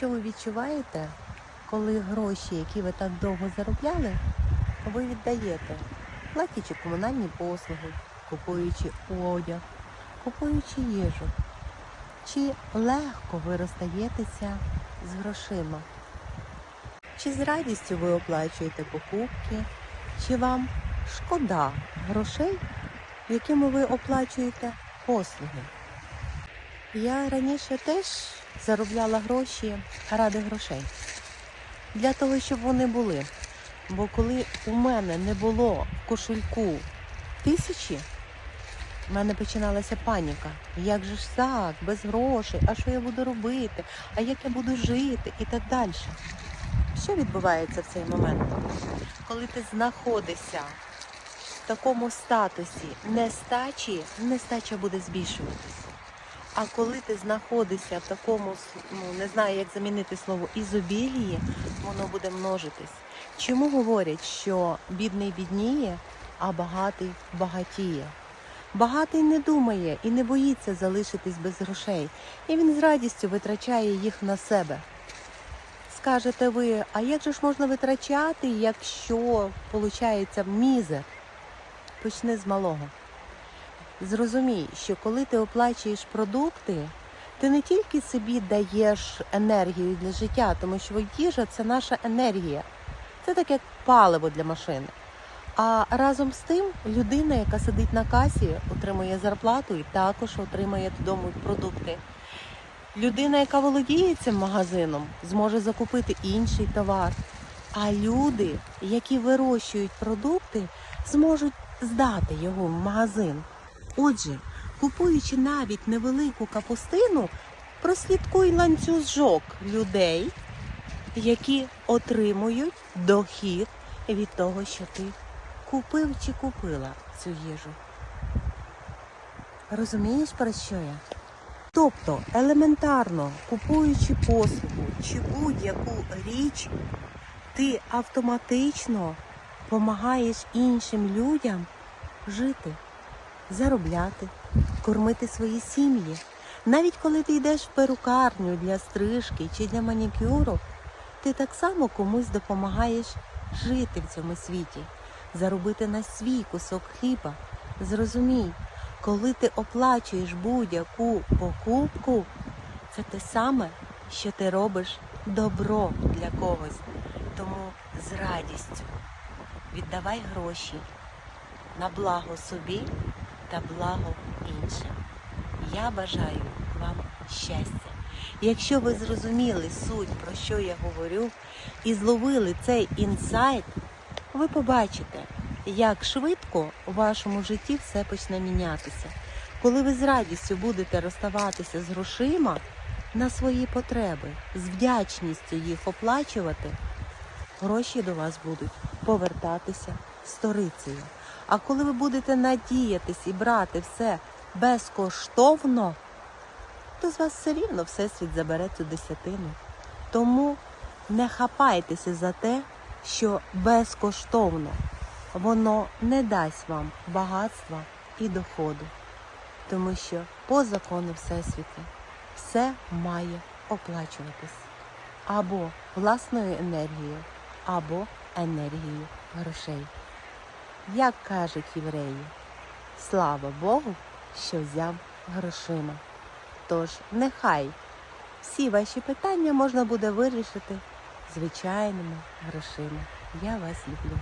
що ви відчуваєте, коли гроші, які ви так довго заробляли, ви віддаєте, платячи комунальні послуги, купуючи одяг, купуючи їжу? Чи легко ви розстаєтеся з грошима? Чи з радістю ви оплачуєте покупки? Чи вам шкода грошей, якими ви оплачуєте послуги? Я раніше теж заробляла гроші ради грошей. Для того, щоб вони були. Бо коли у мене не було в кошельку тисячі, в мене починалася паніка. Як же ж так, без грошей, а що я буду робити, а як я буду жити і так далі. Що відбувається в цей момент? Коли ти знаходишся в такому статусі нестачі, нестача буде збільшуватися. А коли ти знаходишся в такому, ну не знаю, як замінити слово ізобілії, воно буде множитись. Чому говорять, що бідний бідніє, а багатий багатіє? Багатий не думає і не боїться залишитись без грошей, і він з радістю витрачає їх на себе. Скажете ви, а як же ж можна витрачати, якщо виходить мізер? Почни з малого. Зрозумій, що коли ти оплачуєш продукти, ти не тільки собі даєш енергію для життя, тому що їжа це наша енергія. Це так як паливо для машини. А разом з тим людина, яка сидить на касі, отримує зарплату і також отримує додому продукти. Людина, яка володіє цим магазином, зможе закупити інший товар. А люди, які вирощують продукти, зможуть здати його в магазин. Отже, купуючи навіть невелику капустину, прослідкуй ланцюжок людей, які отримують дохід від того, що ти купив чи купила цю їжу. Розумієш, про що я? Тобто, елементарно купуючи послугу чи будь-яку річ, ти автоматично допомагаєш іншим людям жити, заробляти, кормити свої сім'ї. Навіть коли ти йдеш в перукарню для стрижки чи для манікюру, ти так само комусь допомагаєш жити в цьому світі, заробити на свій кусок хліба. Зрозумій, коли ти оплачуєш будь-яку покупку, це те саме, що ти робиш добро для когось. Тому з радістю віддавай гроші на благо собі та благо іншим. Я бажаю вам щастя. Якщо ви зрозуміли суть, про що я говорю, і зловили цей інсайт, ви побачите, як швидко у вашому житті все почне мінятися. Коли ви з радістю будете розставатися з грошима на свої потреби, з вдячністю їх оплачувати, гроші до вас будуть повертатися сторицею. А коли ви будете надіятись і брати все безкоштовно, то з вас все рівно Всесвіт забере цю десятину. Тому не хапайтеся за те, що безкоштовно воно не дасть вам багатства і доходу. Тому що по закону Всесвіту все має оплачуватись або власною енергією, або енергією грошей. Як кажуть євреї, слава Богу, що взяв грошима. Тож нехай всі ваші питання можна буде вирішити звичайними грошима. Я вас люблю.